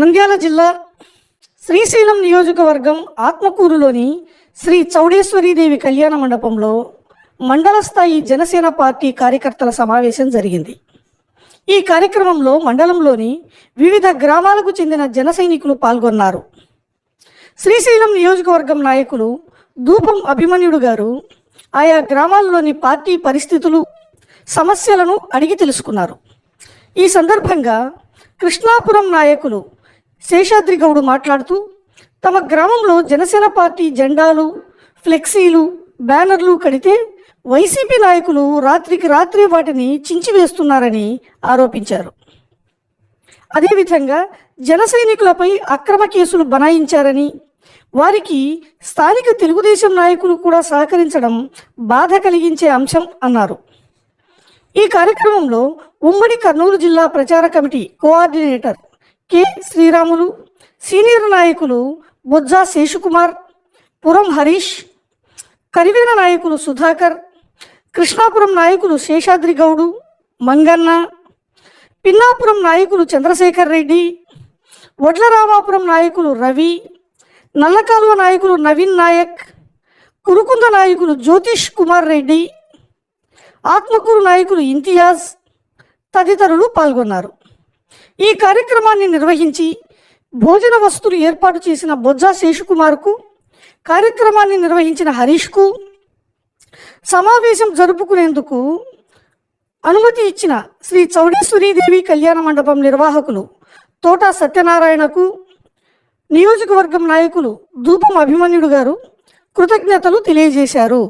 నంద్యాల జిల్లా శ్రీశైలం నియోజకవర్గం ఆత్మకూరులోని శ్రీ చౌడేశ్వరీదేవి కళ్యాణ మండపంలో మండల స్థాయి జనసేన పార్టీ కార్యకర్తల సమావేశం జరిగింది. ఈ కార్యక్రమంలో మండలంలోని వివిధ గ్రామాలకు చెందిన జన సైనికులు పాల్గొన్నారు. శ్రీశైలం నియోజకవర్గం నాయకులు ధూపం అభిమన్యుడు గారు ఆయా గ్రామాల్లోని పార్టీ పరిస్థితులు సమస్యలను అడిగి తెలుసుకున్నారు. ఈ సందర్భంగా కృష్ణాపురం నాయకులు శేషాద్రి గౌడు మాట్లాడుతూ తమ గ్రామంలో జనసేన పార్టీ జెండాలు ఫ్లెక్సీలు బ్యానర్లు కడితే వైసీపీ నాయకులు రాత్రికి రాత్రి వాటిని చించివేస్తున్నారని ఆరోపించారు. అదేవిధంగా జన సైనికులపై అక్రమ కేసులు బనాయించారని వారికి స్థానిక తెలుగుదేశం నాయకులు కూడా సహకరించడం బాధ కలిగించే అంశం అన్నారు. ఈ కార్యక్రమంలో ఉమ్మడి కర్నూలు జిల్లా ప్రచార కమిటీ కోఆర్డినేటర్ కి శ్రీరాములు సీనియర్ నాయకులు బొజ్జా శేషుకుమార్ పురం హరీష్ కరివేన నాయకులు సుధాకర్ కృష్ణాపురం నాయకులు శేషాద్రి గౌడు మంగన్న పిన్నాపురం నాయకులు చంద్రశేఖర్ రెడ్డి వడ్లరామాపురం నాయకులు రవి నల్లకాలువ నాయకులు నవీన్ నాయక్ కురుకుంద నాయకులు జ్యోతిష్ కుమార్ రెడ్డి ఆత్మకూరు నాయకులు ఇంతియాజ్ తదితరులు పాల్గొన్నారు. ఈ కార్యక్రమాన్ని నిర్వహించి భోజన వస్తువులు ఏర్పాటు చేసిన బొజ్జా శేషుకుమార్కు కార్యక్రమాన్ని నిర్వహించిన హరీష్కు సమావేశం జరుపుకునేందుకు అనుమతి ఇచ్చిన శ్రీ చౌడేశ్వరీదేవి కళ్యాణ మండపం నిర్వాహకులు తోట సత్యనారాయణకు నియోజకవర్గం నాయకులు ధూపం అభిమన్యుడు గారు కృతజ్ఞతలు తెలియజేశారు.